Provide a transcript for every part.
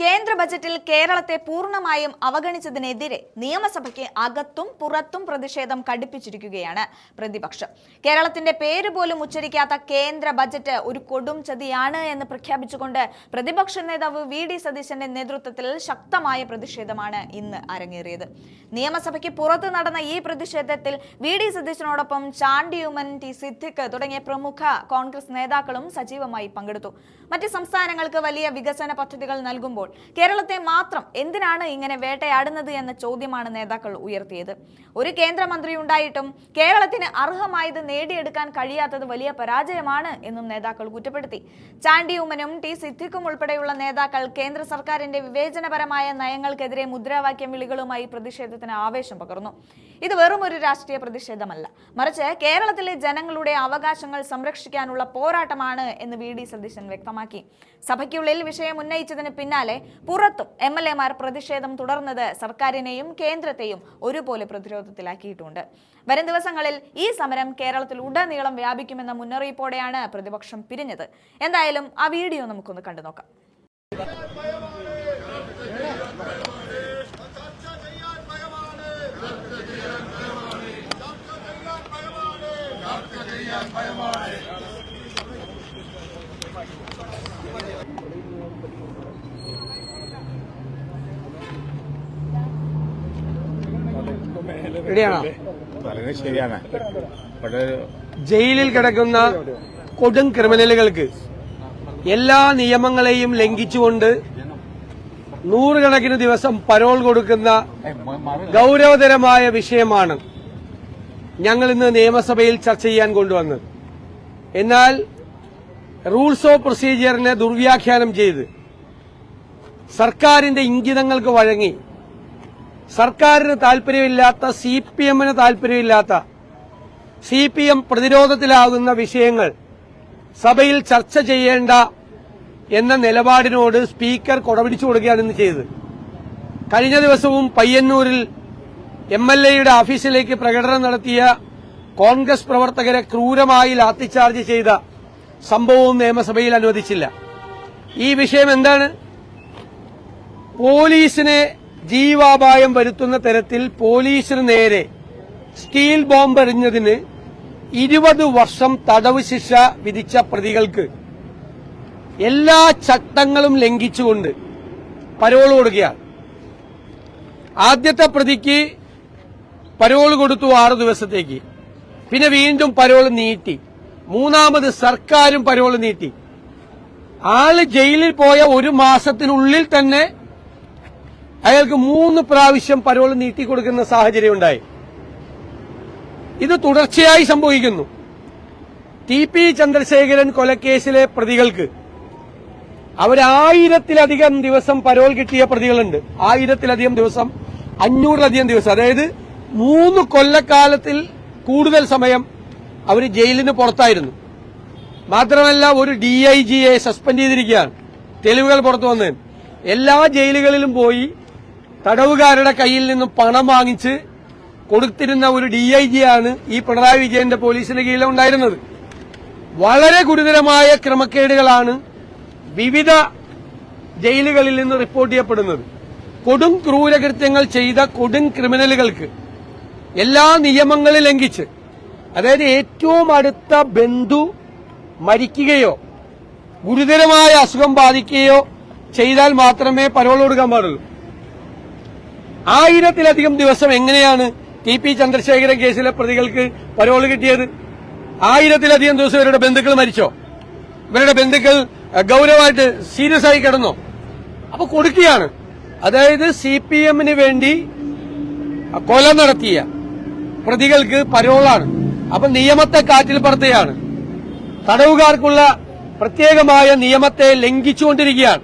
കേന്ദ്ര ബജറ്റിൽ കേരളത്തെ പൂർണമായും അവഗണിച്ചതിനെതിരെ നിയമസഭയ്ക്ക് അകത്തും പുറത്തും പ്രതിഷേധം കടുപ്പിച്ചിരിക്കുകയാണ് പ്രതിപക്ഷം. കേരളത്തിന്റെ പേര് പോലും ഉച്ചരിക്കാത്ത കേന്ദ്ര ബജറ്റ് ഒരു കൊടും ചതിയാണ് എന്ന് പ്രഖ്യാപിച്ചുകൊണ്ട് പ്രതിപക്ഷ നേതാവ് വി ഡി സതീശന്റെ നേതൃത്വത്തിൽ ശക്തമായ പ്രതിഷേധമാണ് ഇന്ന് അരങ്ങേറിയത്. നിയമസഭയ്ക്ക് പുറത്ത് നടന്ന ഈ പ്രതിഷേധത്തിൽ വി ഡി സതീശനോടൊപ്പം ചാണ്ടിയുമൻ ടി സിദ്ദിഖ് തുടങ്ങിയ പ്രമുഖ കോൺഗ്രസ് നേതാക്കളും സജീവമായി പങ്കെടുത്തു. മറ്റ് സംസ്ഥാനങ്ങൾക്ക് വലിയ വികസന പദ്ധതികൾ നൽകുമ്പോൾ കേരളത്തെ മാത്രം എന്തിനാണ് ഇങ്ങനെ വേട്ടയാടുന്നത് എന്ന ചോദ്യമാണ് നേതാക്കൾ ഉയർത്തിയത്. ഒരു കേന്ദ്രമന്ത്രി ഉണ്ടായിട്ടും കേരളത്തിന് അർഹമായത് നേടിയെടുക്കാൻ കഴിയാത്തത് വലിയ പരാജയമാണ് എന്നും നേതാക്കൾ കുറ്റപ്പെടുത്തി. ചാണ്ടി ഉമ്മനും ടി സിദ്ദിഖും ഉൾപ്പെടെയുള്ള നേതാക്കൾ കേന്ദ്ര സർക്കാരിന്റെ വിവേചനപരമായ നയങ്ങൾക്കെതിരെ മുദ്രാവാക്യം വിളികളുമായി പ്രതിഷേധത്തിന് ആവേശം പകർന്നു. ഇത് വെറും ഒരു രാഷ്ട്രീയ പ്രതിഷേധമല്ല. മറിച്ച് കേരളത്തിലെ ജനങ്ങളുടെ അവകാശങ്ങൾ സംരക്ഷിക്കാനുള്ള പോരാട്ടമാണ് എന്ന് വി ഡി സതീശൻ വ്യക്തമാക്കി. സഭയ്ക്കുള്ളിൽ വിഷയം ഉന്നയിച്ചതിന് പിന്നാലെ പുറത്തും എം എൽ എമാർ പ്രതിഷേധം തുടർന്നത് സർക്കാരിനെയും കേന്ദ്രത്തെയും ഒരുപോലെ പ്രതിരോധത്തിലാക്കിയിട്ടുണ്ട്. വരും ദിവസങ്ങളിൽ ഈ സമരം കേരളത്തിൽ ഉടനീളം വ്യാപിക്കുമെന്ന മുന്നറിയിപ്പോടെയാണ് പ്രതിപക്ഷം പിരിഞ്ഞത്. എന്തായാലും ആ വീഡിയോ നമുക്കൊന്ന് കണ്ടു നോക്കാം. റെഡിയാണോ ശരിയാണ്. ജയിലിൽ കിടക്കുന്ന കൊടും ക്രിമിനലുകൾക്ക് എല്ലാ നിയമങ്ങളെയും ലംഘിച്ചുകൊണ്ട് നൂറുകണക്കിന് ദിവസം പരോൾ കൊടുക്കുന്ന ഗൌരവതരമായ വിഷയമാണ് ഞങ്ങൾ ഇന്ന് നിയമസഭയിൽ ചർച്ച ചെയ്യാൻ കൊണ്ടുവന്നത്. എന്നാൽ റൂൾസ് ഓഫ് പ്രൊസീജിയറിനെ ദുർവ്യാഖ്യാനം ചെയ്ത് സർക്കാരിന്റെ ഇംഗിതങ്ങൾക്ക് വഴങ്ങി സർക്കാരിന് താല്പര്യമില്ലാത്ത സി പി എമ്മിന് താല്പര്യമില്ലാത്ത സി പി എം പ്രതിരോധത്തിലാകുന്ന വിഷയങ്ങൾ സഭയിൽ ചർച്ച ചെയ്യേണ്ട എന്ന നിലപാടിനോട് സ്പീക്കർ കൊടപിടിച്ചു കൊടുക്കുകയാണ് ഇന്ന് ചെയ്തത്. കഴിഞ്ഞ ദിവസവും പയ്യന്നൂരിൽ എം എൽ എയുടെ ഓഫീസിലേക്ക് പ്രകടനം നടത്തിയ കോൺഗ്രസ് പ്രവർത്തകരെ ക്രൂരമായി ലാത്തിച്ചാർജ് ചെയ്ത സംഭവവും നിയമസഭയിൽ അനുവദിച്ചില്ല. ഈ വിഷയം എന്താണ്? പോലീസിനെ ജീവാപായം വരുത്തുന്ന തരത്തിൽ പോലീസിന് നേരെ സ്റ്റീൽ ബോംബ് എറിഞ്ഞതിന് ഇരുപത് വർഷം തടവ് ശിക്ഷ വിധിച്ച പ്രതികൾക്ക് എല്ലാ ചട്ടങ്ങളും ലംഘിച്ചുകൊണ്ട് പരോൾ കൊടുക്കുകയാണ്. ആദ്യത്തെ പ്രതിക്ക് പരോൾ കൊടുത്തു ആറു ദിവസത്തേക്ക്. പിന്നെ വീണ്ടും പരോൾ നീട്ടി. മൂന്നാമത് സർക്കാരും പരോൾ നീട്ടി. ആൾ ജയിലിൽ പോയ ഒരു മാസത്തിനുള്ളിൽ തന്നെ അയാൾക്ക് മൂന്ന് പ്രാവശ്യം പരോൾ നീട്ടിക്കൊടുക്കുന്ന സാഹചര്യം ഉണ്ടായി. ഇത് തുടർച്ചയായി സംഭവിക്കുന്നു. ടി പി ചന്ദ്രശേഖരൻ കൊലക്കേസിലെ പ്രതികൾക്ക് അവരായിരത്തിലധികം ദിവസം പരോൾ കിട്ടിയ പ്രതികളുണ്ട്. ആയിരത്തിലധികം ദിവസം അഞ്ഞൂറിലധികം ദിവസം. അതായത് മൂന്ന് കൊല്ലക്കാലത്തിൽ കൂടുതൽ സമയം അവർ ജയിലിന് പുറത്തായിരുന്നു. മാത്രമല്ല ഒരു ഡി ഐ ജിയെ സസ്പെൻഡ് ചെയ്തിരിക്കുകയാണ്. തെളിവുകൾ പുറത്തു വന്നതിന് എല്ലാ ജയിലുകളിലും പോയി തടവുകാരുടെ കയ്യിൽ നിന്നും പണം വാങ്ങിച്ച് കൊടുത്തിരുന്ന ഒരു ഡി ഐ ജിയാണ് ഈ പിണറായി വിജയന്റെ പോലീസിന് കീഴിൽ ഉണ്ടായിരുന്നത്. വളരെ ഗുരുതരമായ ക്രമക്കേടുകളാണ് വിവിധ ജയിലുകളിൽ നിന്ന് റിപ്പോർട്ട് ചെയ്യപ്പെടുന്നത്. കൊടും ക്രൂരകൃത്യങ്ങൾ ചെയ്ത കൊടും ക്രിമിനലുകൾക്ക് എല്ലാ നിയമങ്ങളും ലംഘിച്ച് അതായത് ഏറ്റവും അടുത്ത ബന്ധു മരിക്കുകയോ ഗുരുതരമായ അസുഖം ബാധിക്കുകയോ ചെയ്താൽ മാത്രമേ പരോൾ കൊടുക്കാൻ പാടുള്ളൂ. ആയിരത്തിലധികം ദിവസം എങ്ങനെയാണ് ടി പി ചന്ദ്രശേഖരൻ കേസിലെ പ്രതികൾക്ക് പരോൾ കിട്ടിയത്? ആയിരത്തിലധികം ദിവസം ഇവരുടെ ബന്ധുക്കൾ മരിച്ചോ? ഇവരുടെ ബന്ധുക്കൾ ഗൌരവമായിട്ട് സീരിയസ് ആയി കിടന്നോ? അപ്പൊ കൊടുക്കുകയാണ്. അതായത് സി പി എമ്മിന് വേണ്ടി കൊല നടത്തിയ പ്രതികൾക്ക് പരോളാണ്. അപ്പൊ നിയമത്തെ കാറ്റിൽ പറത്തുകയാണ്. തടവുകാർക്കുള്ള പ്രത്യേകമായ നിയമത്തെ ലംഘിച്ചുകൊണ്ടിരിക്കുകയാണ്.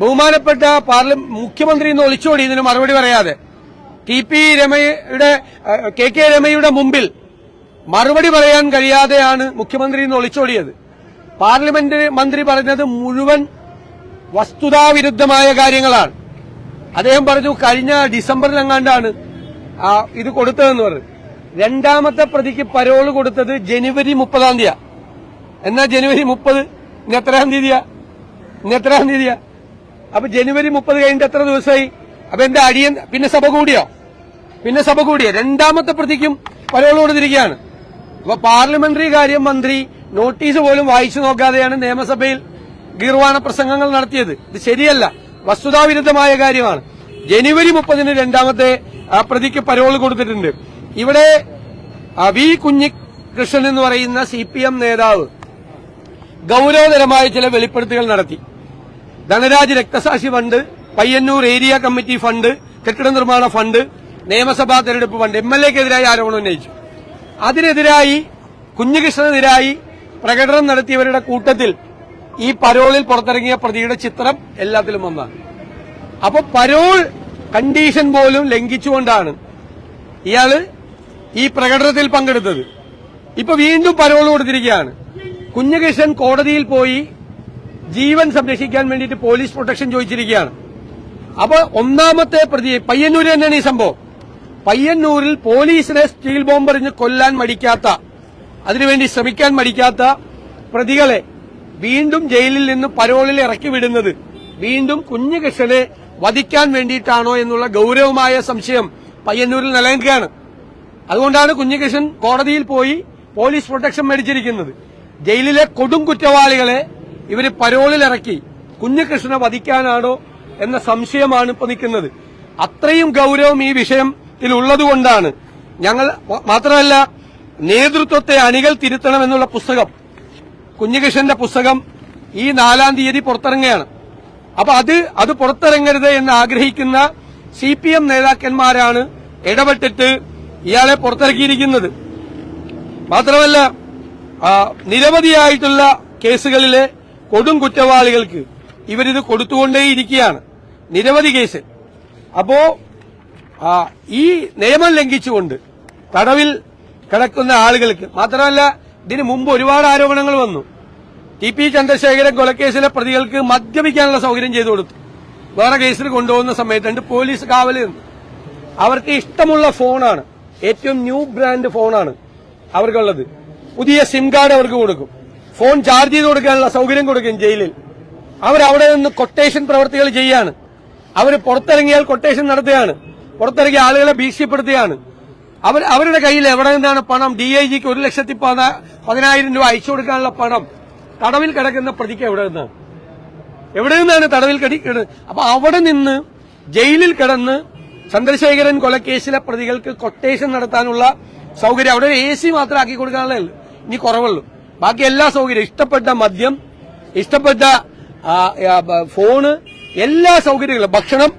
ബഹുമാനപ്പെട്ട പാർലമെന്റ് മുഖ്യമന്ത്രി ഇന്ന് ഒളിച്ചോടി ഇതിന് മറുപടി പറയാതെ. ടി പി രമയുടെ കെ കെ രമയുടെ മുമ്പിൽ മറുപടി പറയാൻ കഴിയാതെയാണ് മുഖ്യമന്ത്രി ഇന്ന് ഒളിച്ചോടിയത്. പാർലമെന്റ് മന്ത്രി പറഞ്ഞത് മുഴുവൻ വസ്തുതാവിരുദ്ധമായ കാര്യങ്ങളാണ്. അദ്ദേഹം പറഞ്ഞു കഴിഞ്ഞ ഡിസംബറിൽ എങ്ങാണ്ടാണ് ഇത് കൊടുത്തതെന്ന് പറഞ്ഞു. രണ്ടാമത്തെ പ്രതിക്ക് പരോൾ കൊടുത്തത് ജനുവരി മുപ്പതാം തീയതിയാ. എന്നാ ജനുവരി മുപ്പത്? ഇന്ന് എത്രാം തീയതിയാ? ഇന്ന് എത്രാം തീയതിയാ? അപ്പൊ ജനുവരി മുപ്പത് കഴിഞ്ഞിട്ട് എത്ര ദിവസമായി? അപ്പൊ എന്റെ അടിയൻ പിന്നെ സഭ കൂടിയോ? പിന്നെ സഭ കൂടിയോ? രണ്ടാമത്തെ പ്രതിക്കും പരോൾ കൊടുത്തിരിക്കുകയാണ് അപ്പൊ പാർലമെന്ററി കാര്യം മന്ത്രി നോട്ടീസ് പോലും വായിച്ചു നോക്കാതെയാണ് നിയമസഭയിൽ ഗീർവാണ പ്രസംഗങ്ങൾ നടത്തിയത്. ഇത് ശരിയല്ല. വസ്തുതാവിരുദ്ധമായ കാര്യമാണ്. ജനുവരി മുപ്പതിന് രണ്ടാമത്തെ പ്രതിക്ക് പരോൾ കൊടുത്തിട്ടുണ്ട്. ഇവിടെ വി. കുഞ്ഞികൃഷ്ണൻ എന്ന് പറയുന്ന സി നേതാവ് ഗൌരവതരമായ ചില വെളിപ്പെടുത്തുകൾ നടത്തി. ധനരാജ് രക്തസാക്ഷി fund Payyanur area committee fund കെട്ടിട നിർമ്മാണ ഫണ്ട് നിയമസഭാ തെരഞ്ഞെടുപ്പ് ഫണ്ട് എം എൽ ആരോപണം ഉന്നയിച്ചു. അതിനെതിരായി കുഞ്ഞുകൃഷ്ണനെതിരായി പ്രകടനം നടത്തിയവരുടെ കൂട്ടത്തിൽ ഈ പരോളിൽ പുറത്തിറങ്ങിയ പ്രതിയുടെ ചിത്രം എല്ലാത്തിലും ഒന്നാണ്. അപ്പോൾ പരോൾ കണ്ടീഷൻ പോലും ലംഘിച്ചുകൊണ്ടാണ് ഇയാൾ ഈ പ്രകടനത്തിൽ പങ്കെടുത്തത്. ഇപ്പൊ വീണ്ടും പരോൾ കൊടുത്തിരിക്കുകയാണ്. കുഞ്ഞകൃഷ്ണൻ കോടതിയിൽ പോയി ജീവൻ സംരക്ഷിക്കാൻ വേണ്ടിയിട്ട് പോലീസ് പ്രൊട്ടക്ഷൻ ചോദിച്ചിരിക്കുകയാണ്. അപ്പൊ ഒന്നാമത്തെ പ്രതി പയ്യന്നൂര് തന്നെയാണ് ഈ സംഭവം. പയ്യന്നൂരിൽ പോലീസിനെ സ്റ്റീൽ ബോംബെറിഞ്ഞ് കൊല്ലാൻ മടിക്കാത്ത അതിനുവേണ്ടി ശ്രമിക്കാൻ മടിക്കാത്ത പ്രതികളെ വീണ്ടും ജയിലിൽ നിന്ന് പരോളിൽ ഇറക്കി വിടുന്നത് വീണ്ടും കുഞ്ഞുകൃഷ്ണനെ വധിക്കാൻ വേണ്ടിയിട്ടാണോ എന്നുള്ള ഗൌരവമായ സംശയം പയ്യന്നൂരിൽ നിലനിൽക്കുകയാണ്. അതുകൊണ്ടാണ് കുഞ്ഞികൃഷ്ണൻ കോടതിയിൽ പോയി പോലീസ് പ്രൊട്ടക്ഷൻ മേടിച്ചിരിക്കുന്നത്. ജയിലിലെ കൊടും കുറ്റവാളികളെ ഇവർ പരോളിൽ ഇറക്കി കുഞ്ഞികൃഷ്ണനെ വധിക്കാനാണോ എന്ന സംശയമാണ് ഇപ്പൊ നിൽക്കുന്നത്. അത്രയും ഗൌരവം ഈ വിഷയത്തിൽ ഉള്ളതുകൊണ്ടാണ് ഞങ്ങൾ മാത്രമല്ല നേതൃത്വത്തെ അണികൾ തിരുത്തണം എന്നുള്ള പുസ്തകം കുഞ്ഞുകൃഷ്ണന്റെ പുസ്തകം ഈ നാലാം തീയതി പുറത്തിറങ്ങുകയാണ്. അപ്പൊ അത് അത് പുറത്തിറങ്ങരുത് എന്ന് ആഗ്രഹിക്കുന്ന സി പി എം നേതാക്കന്മാരാണ് ഇടപെട്ടിട്ട് ഇയാളെ പുറത്തിറക്കിയിരിക്കുന്നത്. മാത്രമല്ല നിരവധിയായിട്ടുള്ള കേസുകളിലെ കൊടും കുറ്റവാളികൾക്ക് ഇവരിത് കൊടുത്തുകൊണ്ടേയിരിക്കുകയാണ്. നിരവധി കേസ് അപ്പോ ഈ നിയമം ലംഘിച്ചുകൊണ്ട് തടവിൽ കിടക്കുന്ന ആളുകൾക്ക് മാത്രമല്ല ഇതിനു മുമ്പ് ഒരുപാട് ആരോപണങ്ങൾ വന്നു. ടി പി ചന്ദ്രശേഖരൻ കൊലക്കേസിലെ പ്രതികൾക്ക് മദ്യപിക്കാനുള്ള സൗകര്യം ചെയ്തു കൊടുത്തു. വേറെ കേസിൽ കൊണ്ടുപോകുന്ന സമയത്തുണ്ട് പോലീസ് കാവലിൽ നിന്ന് അവർക്ക് ഇഷ്ടമുള്ള ഫോണാണ്. ഏറ്റവും ന്യൂ ബ്രാൻഡ് ഫോണാണ് അവർക്കുള്ളത്. പുതിയ സിം കാർഡ് അവർക്ക് കൊടുക്കും. ഫോൺ ചാർജ് ചെയ്ത് കൊടുക്കാനുള്ള സൗകര്യം കൊടുക്കും ജയിലിൽ. അവരവിടെ നിന്ന് കൊട്ടേഷൻ പ്രവർത്തികൾ ചെയ്യാണ്. അവർ പുറത്തിറങ്ങിയാൽ കൊട്ടേഷൻ നടത്തുകയാണ്. പുറത്തിറങ്ങിയ ആളുകളെ ഭീഷണിപ്പെടുത്തുകയാണ്. അവർ അവരുടെ കയ്യിൽ എവിടെ നിന്നാണ് പണം? ഡി ഐ ജിക്ക് ഒരു ലക്ഷത്തി പതിനാ- പതിനായിരം രൂപ അയച്ചു കൊടുക്കാനുള്ള പണം. തടവിൽ കിടക്കുന്ന പ്രതിക്ക് എവിടെ നിന്നാണ് എവിടെ നിന്നാണ് തടവിൽ കിടക്കുന്നത് അപ്പൊ അവിടെ നിന്ന് ജയിലിൽ കിടന്ന് ചന്ദ്രശേഖരൻ കൊലക്കേസിലെ പ്രതികൾക്ക് കൊട്ടേഷൻ നടത്താനുള്ള സൗകര്യം അവിടെ എ സി മാത്രം ആക്കി കൊടുക്കാനുള്ളതേ ഇനി കുറവുള്ളൂ. ബാക്കി എല്ലാ സൗകര്യം ഇഷ്ടപ്പെട്ട മദ്യം ഇഷ്ടപ്പെട്ട ഫോണ് എല്ലാ സൗകര്യങ്ങളും ഭക്ഷണം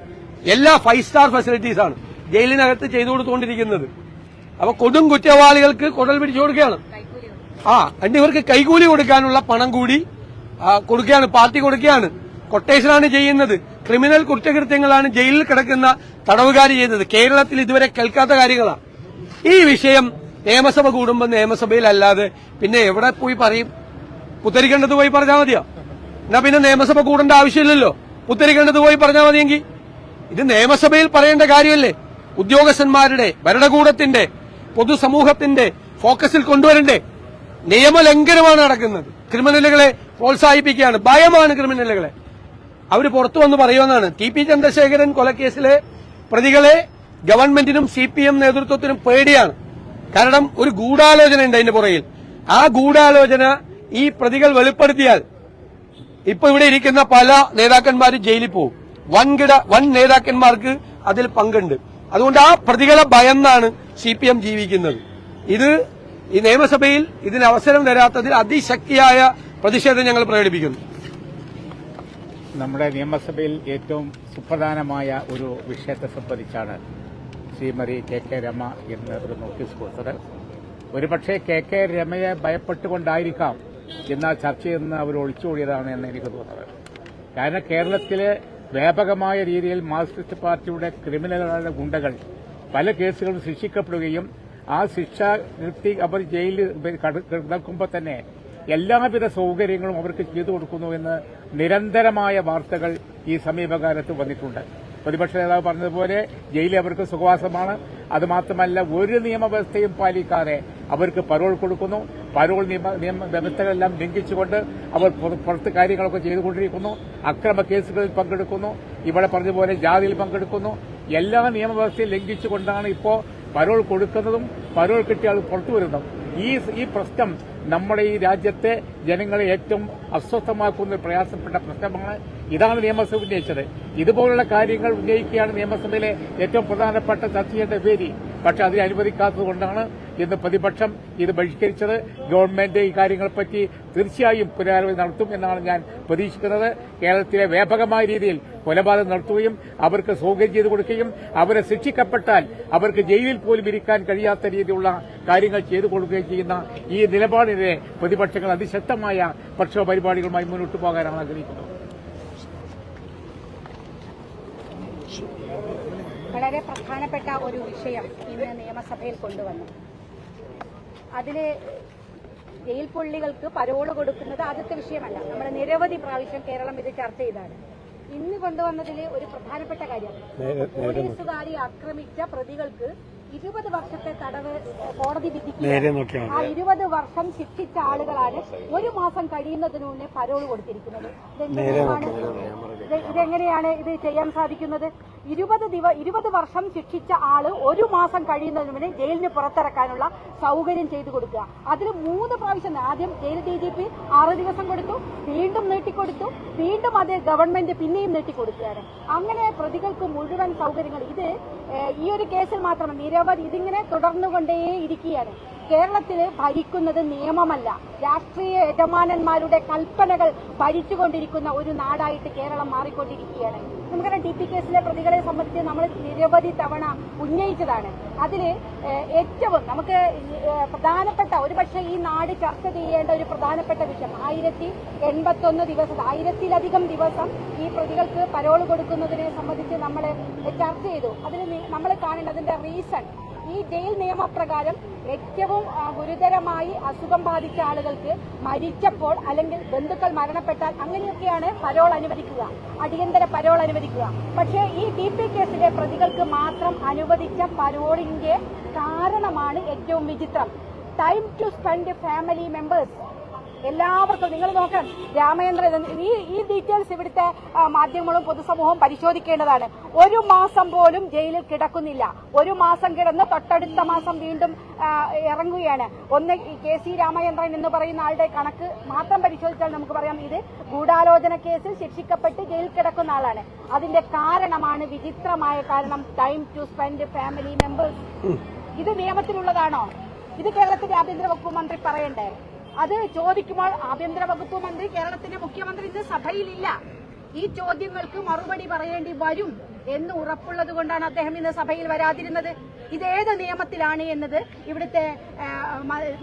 എല്ലാ ഫൈവ് സ്റ്റാർ ഫെസിലിറ്റീസ് ആണ് ജയിലിനകത്ത് ചെയ്തു കൊടുത്തുകൊണ്ടിരിക്കുന്നത്. അപ്പൊ കൊടും കുറ്റവാളികൾക്ക് കുടൽ പിടിച്ചു കൊടുക്കുകയാണ്. ആ എന്നിട്ട് ഇവർക്ക് കൈകൂലി കൊടുക്കാനുള്ള പണം കൂടി കൊടുക്കുകയാണ് പാർട്ടി കൊടുക്കുകയാണ്. കൊട്ടേഷനാണ് ചെയ്യുന്നത്. ക്രിമിനൽ കുറ്റകൃത്യങ്ങളാണ് ജയിലിൽ കിടക്കുന്ന തടവുകാർ ചെയ്തത് കേരളത്തിൽ ഇതുവരെ കേൾക്കാത്ത കാര്യങ്ങളാണ് ഈ വിഷയം നിയമസഭ കൂടുമ്പോൾ നിയമസഭയിൽ അല്ലാതെ പിന്നെ എവിടെ പോയി പറയും? പുത്തരിക്കേണ്ടത് പോയി പറഞ്ഞാൽ മതിയോ? എന്നാ പിന്നെ നിയമസഭ കൂടേണ്ട ആവശ്യമില്ലല്ലോ. പുത്തരിക്കേണ്ടത് പോയി പറഞ്ഞാൽ മതിയെങ്കിൽ ഇത് നിയമസഭയിൽ പറയേണ്ട കാര്യമല്ലേ? ഉദ്യോഗസ്ഥന്മാരുടെ ഭരണകൂടത്തിന്റെ പൊതുസമൂഹത്തിന്റെ ഫോക്കസിൽ കൊണ്ടുവരണ്ടേ? നിയമലംഘനമാണ് നടക്കുന്നത്. ക്രിമിനലുകളെ പ്രോത്സാഹിപ്പിക്കുകയാണ്. ഭയമാണ് ക്രിമിനലുകളെ. അവർ പുറത്തു വന്ന് പറയുമെന്നാണ്. ടി പി ചന്ദ്രശേഖരൻ കൊലക്കേസിലെ പ്രതികളെ ഗവൺമെന്റിനും സി പി എം നേതൃത്വത്തിനും പേടിയാണ്. കാരണം ഒരു ഗൂഢാലോചന ഉണ്ട് അതിന്റെ പുറകിൽ. ആ ഗൂഢാലോചന ഈ പ്രതികൾ വെളിപ്പെടുത്തിയാൽ ഇപ്പൊ ഇവിടെ ഇരിക്കുന്ന പല നേതാക്കന്മാരും ജയിലിൽ പോകും. വൻകിട വൻ നേതാക്കന്മാർക്ക് അതിൽ പങ്കുണ്ട്. അതുകൊണ്ട് ആ പ്രതികളെ ഭയന്നാണ് സി പി എം ജീവിക്കുന്നത്. ഇത് ഈ നിയമസഭയിൽ ഇതിന് അവസരം തരാത്തതിൽ അതിശക്തിയായ പ്രതിഷേധം ഞങ്ങൾ പ്രകടിപ്പിക്കുന്നു. നമ്മുടെ നിയമസഭയിൽ ഏറ്റവും സുപ്രധാനമായ ഒരു വിഷയത്തെ സംബന്ധിച്ചാണ് ശ്രീമതി കെ കെ രമ എന്ന് ഒരു നോട്ടീസ് കൊടുത്തത്. ഒരുപക്ഷെ കെ കെ രമയെ ഭയപ്പെട്ടുകൊണ്ടായിരിക്കാം ഇന്ന് ചർച്ചയിൽ നിന്ന് അവർ ഒളിച്ചോടിയതാണ് എന്ന് എനിക്ക് തോന്നുന്നത്. കാരണം കേരളത്തിലെ വ്യാപകമായ രീതിയിൽ മാർക്സിസ്റ്റ് പാർട്ടിയുടെ ക്രിമിനലുകളുടെ ഗുണ്ടകൾ പല കേസുകളും ശിക്ഷിക്കപ്പെടുകയും ആ ശിക്ഷ നിർത്തി അവർ ജയിലിൽ കിടക്കുമ്പോൾ തന്നെ എല്ലാവിധ സൗകര്യങ്ങളും അവർക്ക് ചെയ്തു കൊടുക്കുന്നു എന്ന് നിരന്തരമായ വാർത്തകൾ ഈ സമീപകാലത്ത് വന്നിട്ടുണ്ട്. പ്രതിപക്ഷ നേതാവ് പറഞ്ഞതുപോലെ ജയിലിൽ അവർക്ക് സുഖവാസമാണ്. അതുമാത്രമല്ല ഒരു നിയമവ്യവസ്ഥയും പാലിക്കാതെ അവർക്ക് പരോൾ കൊടുക്കുന്നു. പരോൾ നിയമ വ്യവസ്ഥകളെല്ലാം ലംഘിച്ചുകൊണ്ട് അവർ പുറ- പുറത്ത് കാര്യങ്ങളൊക്കെ ചെയ്തുകൊണ്ടിരിക്കുന്നു. അക്രമ കേസുകളിൽ പങ്കെടുക്കുന്നു. ഇവിടെ പറഞ്ഞതുപോലെ ജാതിയിൽ പങ്കെടുക്കുന്നു. എല്ലാ നിയമവ്യവസ്ഥയും ലംഘിച്ചുകൊണ്ടാണ് ഇപ്പോൾ പരോൾ കൊടുക്കുന്നതും പരോൾ കിട്ടിയ ആൾ പുറത്തു വരുന്നതും. ഈ ഈ പ്രശ്നം നമ്മുടെ ഈ രാജ്യത്തെ ജനങ്ങളെ ഏറ്റവും അസ്വസ്ഥമാക്കുന്ന പ്രയാസപ്പെട്ട പ്രശ്നമാണ്. ഇതാണ് നിയമസഭ ഉന്നയിച്ചത്. ഇതുപോലുള്ള കാര്യങ്ങൾ ഉന്നയിക്കുകയാണ് നിയമസഭയിലെ ഏറ്റവും പ്രധാനപ്പെട്ട ചർച്ച ചെയ്യേണ്ട വേദി. പക്ഷെ അതിനെ അനുവദിക്കാത്തതുകൊണ്ടാണ് ഇന്ന് പ്രതിപക്ഷം ഇത് ബഹിഷ്കരിച്ചത്. ഗവൺമെന്റ് ഈ കാര്യങ്ങളെപ്പറ്റി തീർച്ചയായും പുനരാലോചന നടത്തും എന്നാണ് ഞാൻ പ്രതീക്ഷിക്കുന്നത്. കേരളത്തിലെ വ്യാപകമായ രീതിയിൽ കൊലപാതകം നടത്തുകയും അവർക്ക് സൗകര്യം ചെയ്തു കൊടുക്കുകയും അവരെ ശിക്ഷിക്കപ്പെട്ടാൽ അവർക്ക് ജയിലിൽ പോലും ഇരിക്കാൻ കഴിയാത്ത രീതിയിലുള്ള കാര്യങ്ങൾ ചെയ്തു കൊടുക്കുകയും ചെയ്യുന്ന ഈ നിലപാടിനെ പ്രതിപക്ഷങ്ങൾ അതിശക്തമായ പ്രക്ഷോഭ പരിപാടികളുമായി മുന്നോട്ട് പോകാനാണ് ആഗ്രഹിക്കുന്നത്. വളരെ പ്രധാനപ്പെട്ട ഒരു വിഷയം ഇന്ന് നിയമസഭയിൽ കൊണ്ടുവന്നു. അതിൽ ജയിൽ പുള്ളികൾക്ക് പരോൾ കൊടുക്കുന്നത് ആദ്യത്തെ വിഷയമല്ല. നമ്മൾ നിരവധി പ്രാവശ്യം കേരളം ഇത് ചർച്ച ചെയ്താണ്. ഇന്ന് കൊണ്ടുവന്നതിൽ ഒരു പ്രധാനപ്പെട്ട കാര്യം. പോലീസുകാരി ആക്രമിച്ച പ്രതികൾക്ക് ഇരുപത് വർഷത്തെ തടവ് കോടതി വിധിക്ക് ആ ഇരുപത് വർഷം ശിക്ഷിച്ച ആളുകളാണ് ഒരു മാസം കഴിയുന്നതിന് മുന്നേ പരോൾ കൊടുത്തിരിക്കുന്നത്. ഇതെങ്ങനെയാണ് ഇത് ചെയ്യാൻ സാധിക്കുന്നത്? ഇരുപത് ദിവ ഇരുപത് വർഷം ശിക്ഷിച്ച ആൾ ഒരു മാസം കഴിയുന്നതിന് മുന്നേ ജയിലിന് പുറത്തിറക്കാനുള്ള സൗകര്യം ചെയ്തു കൊടുക്കുക. അതിൽ മൂന്ന് പ്രാവശ്യം ആദ്യം ജയിൽ ഡി ജി പി ആറ് ദിവസം കൊടുത്തു വീണ്ടും നീട്ടിക്കൊടുത്തു വീണ്ടും അത് ഗവൺമെന്റ് പിന്നെയും നീട്ടിക്കൊടുക്കുകയാണ്. അങ്ങനെ പ്രതികൾക്ക് മുഴുവൻ സൗകര്യങ്ങൾ. ഇത് ഈ ഒരു കേസിൽ മാത്രം നിരവധി ഇതിങ്ങനെ തുടർന്നുകൊണ്ടേ ഇരിക്കുകയാണ് കേരളത്തിൽ ഭരിക്കുന്നത് നിയമമല്ല. രാഷ്ട്രീയ യജമാനന്മാരുടെ കൽപ്പനകൾ ഭരിച്ചുകൊണ്ടിരിക്കുന്ന ഒരു നാടായിട്ട് കേരളം മാറിക്കൊണ്ടിരിക്കുകയാണ്. നമുക്കറിയാം ടി പി കേസിലെ പ്രതികളെ സംബന്ധിച്ച് നമ്മൾ നിരവധി തവണ ഉന്നയിച്ചതാണ്. അതിൽ ഏറ്റവും നമുക്ക് പ്രധാനപ്പെട്ട ഒരുപക്ഷെ ഈ നാട് ചർച്ച ചെയ്യേണ്ട ഒരു പ്രധാനപ്പെട്ട വിഷയം ആയിരത്തി എൺപത്തൊന്ന് ദിവസം ആയിരത്തിലധികം ദിവസം ഈ പ്രതികൾക്ക് പരോൾ കൊടുക്കുന്നതിനെ സംബന്ധിച്ച് നമ്മൾ ചർച്ച ചെയ്തു. അതിൽ നമ്മൾ കാണേണ്ടതിന്റെ റീസൺ ഈ ജയിൽ നിയമപ്രകാരം ഏറ്റവും ഗുരുതരമായി അസുഖം ബാധിച്ച ആളുകൾക്ക് മരിച്ചപ്പോൾ അല്ലെങ്കിൽ ബന്ധുക്കൾ മരണപ്പെട്ടാൽ അങ്ങനെയൊക്കെയാണ് പരോൾ അനുവദിക്കുക. അടിയന്തര പരോൾ അനുവദിക്കുക. പക്ഷേ ഈ ഡി പി കേസിലെ പ്രതികൾക്ക് മാത്രം അനുവദിച്ച പരോളിന്റെ കാരണമാണ് ഏറ്റവും വിചിത്രം. Time to spend family members. എല്ലാവർക്കും നിങ്ങൾ നോക്കണം രാമചന്ദ്രൻ ഈ ഈ ഡീറ്റെയിൽസ് ഇവിടുത്തെ മാധ്യമങ്ങളും പൊതുസമൂഹവും പരിശോധിക്കേണ്ടതാണ്. ഒരു മാസം പോലും ജയിലിൽ കിടക്കുന്നില്ല. ഒരു മാസം കിടന്ന് തൊട്ടടുത്ത മാസം വീണ്ടും ഇറങ്ങുകയാണ്. ഒന്ന് കെ സി രാമചന്ദ്രൻ എന്ന് പറയുന്ന ആളുടെ കണക്ക് മാത്രം പരിശോധിച്ചാൽ നമുക്ക് പറയാം ഇത് ഗൂഢാലോചന കേസിൽ ശിക്ഷിക്കപ്പെട്ട് ജയിലിൽ കിടക്കുന്ന ആളാണ്. അതിന്റെ കാരണമാണ് വിചിത്രമായ കാരണം time to spend family members ഇത് നിയമത്തിലുള്ളതാണോ? ഇത് കേരളത്തിന്റെ ആഭ്യന്തര വകുപ്പ് മന്ത്രി പറയണ്ടേ? അത് ചോദിക്കുമ്പോൾ ആഭ്യന്തര വകുപ്പ് മന്ത്രി കേരളത്തിന്റെ മുഖ്യമന്ത്രി ഇന്ന് സഭയിലില്ല. ഈ ചോദ്യങ്ങൾക്ക് മറുപടി പറയേണ്ടി വരും എന്ന് ഉറപ്പുള്ളത് കൊണ്ടാണ് അദ്ദേഹം ഇന്ന് സഭയിൽ വരാതിരുന്നത്. ഇതേത് നിയമത്തിലാണ് എന്നത് ഇവിടുത്തെ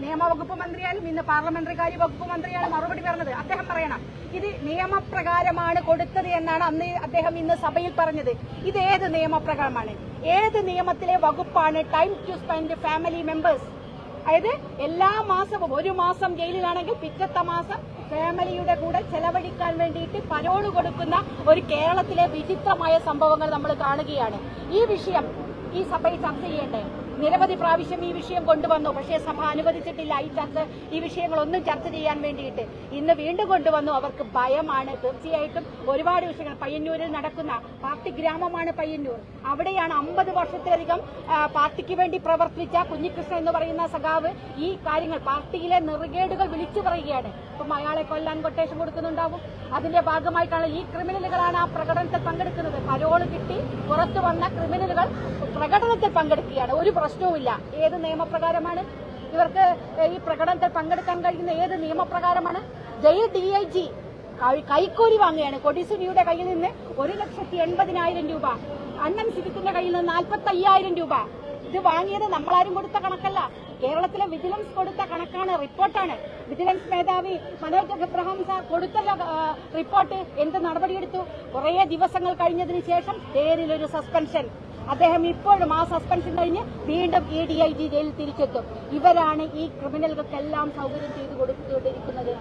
നിയമവകുപ്പ് മന്ത്രിയാലും ഇന്ന് പാർലമെന്ററി കാര്യ വകുപ്പ് മന്ത്രിയാണ് മറുപടി പറഞ്ഞത്. അദ്ദേഹം പറയണം ഇത് നിയമപ്രകാരമാണ് കൊടുത്തത് എന്നാണ് അന്ന് അദ്ദേഹം ഇന്ന് സഭയിൽ പറഞ്ഞത്. ഇത് ഏത് നിയമപ്രകാരമാണ്? ഏത് നിയമത്തിലെ വകുപ്പാണ് time to spend family members? അതായത് എല്ലാ മാസവും ഒരു മാസം ജയിലിലാണെങ്കിൽ പിറ്റത്തെ മാസം ഫാമിലിയുടെ കൂടെ ചെലവഴിക്കാൻ വേണ്ടിയിട്ട് പരോൾ കൊടുക്കുന്ന ഒരു കേരളത്തിലെ വിചിത്രമായ സംഭവങ്ങൾ നമ്മൾ കാണുകയാണ്. ഈ വിഷയം ഈ സഭയിൽ ചർച്ച ചെയ്യണ്ടേ നിരവധി പ്രാവശ്യം ഈ വിഷയം കൊണ്ടുവന്നു. പക്ഷേ സഭ അനുവദിച്ചിട്ടില്ല. ഈ ചർച്ച ഈ വിഷയങ്ങളൊന്നും ചർച്ച ചെയ്യാൻ വേണ്ടിയിട്ട്. ഇന്ന് വീണ്ടും കൊണ്ടുവന്നു. അവർക്ക് ഭയമാണ്. തീർച്ചയായിട്ടും ഒരുപാട് വിഷയങ്ങൾ. പയ്യന്നൂരിൽ നടക്കുന്ന പാർട്ടി ഗ്രാമമാണ് പയ്യന്നൂർ. അവിടെയാണ് അമ്പത് വർഷത്തിലധികം പാർട്ടിക്ക് വേണ്ടി പ്രവർത്തിച്ച കുഞ്ഞികൃഷ്ണൻ എന്ന് പറയുന്ന സഖാവ് ഈ കാര്യങ്ങൾ പാർട്ടിയിലെ നെറുകേടുകൾ വിളിച്ചു പറയുകയാണ്. ഇപ്പം അയാളെ കൊല്ലാൻ കൊട്ടേഷൻ കൊടുക്കുന്നുണ്ടാവും. അതിന്റെ ഭാഗമായിട്ടാണ് ഈ ക്രിമിനലുകളാണ് ആ പ്രകടനത്തിൽ പങ്കെടുക്കുന്നത്. പരോൾ കിട്ടി പുറത്തു വന്ന ക്രിമിനലുകൾ പ്രകടനത്തിൽ പങ്കെടുക്കുകയാണ്. ഒരു പ്രശ്നവുമില്ല. ഏത് നിയമപ്രകാരമാണ്? ഇവർക്ക് ഈ പ്രകടനത്തിൽ പങ്കെടുക്കാൻ കഴിയുന്ന ഏത് നിയമപ്രകാരമാണ്? ജയിൽ ഡി ഐ ജി കൈക്കൂലി വാങ്ങുകയാണ്. കൊടിസുനിയുടെ കയ്യിൽ നിന്ന് ഒരു ലക്ഷത്തി എൺപതിനായിരം രൂപ അന്നം സിബിത്തിന്റെ കയ്യിൽ നിന്ന് നാൽപ്പത്തി അയ്യായിരം രൂപ. ഇത് വാങ്ങിയത് നമ്മളാരും കൊടുത്ത കണക്കല്ല. കേരളത്തിലെ വിജിലൻസ് കൊടുത്ത കണക്കാണ് റിപ്പോർട്ടാണ്. വിജിലൻസ് മേധാവി മനോജ് എബ്രഹാം സാർ കൊടുത്ത റിപ്പോർട്ട്. എന്ത് നടപടിയെടുത്തു? കുറേ ദിവസങ്ങൾ കഴിഞ്ഞതിന് ശേഷം പേരിലൊരു സസ്പെൻഷൻ. അദ്ദേഹം ഇപ്പോഴും ആ സസ്പെൻഷൻ കഴിഞ്ഞ് വീണ്ടും ഇ ഡി ഐ ജി ജയിലിൽ തിരിച്ചെത്തും. ഇവരാണ് ഈ ക്രിമിനലുകൾക്കെല്ലാം സൗകര്യം ചെയ്തു കൊടുത്തുകൊണ്ടിരിക്കുന്നത്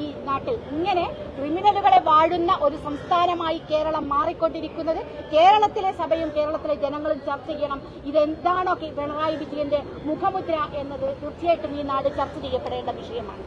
ഈ നാട്ടിൽ. ഇങ്ങനെ ക്രിമിനലുകളെ വാഴുന്ന ഒരു സംസ്ഥാനമായി കേരളം മാറിക്കൊണ്ടിരിക്കുന്നത് കേരളത്തിലെ സഭയും കേരളത്തിലെ ജനങ്ങളും ചർച്ച ചെയ്യണം. ഇതെന്താണോ പിണറായി വിജയന്റെ മുഖമുദ്ര എന്നത് തീർച്ചയായിട്ടും ഈ നാട് ചർച്ച ചെയ്യപ്പെടേണ്ട വിഷയമാണ്.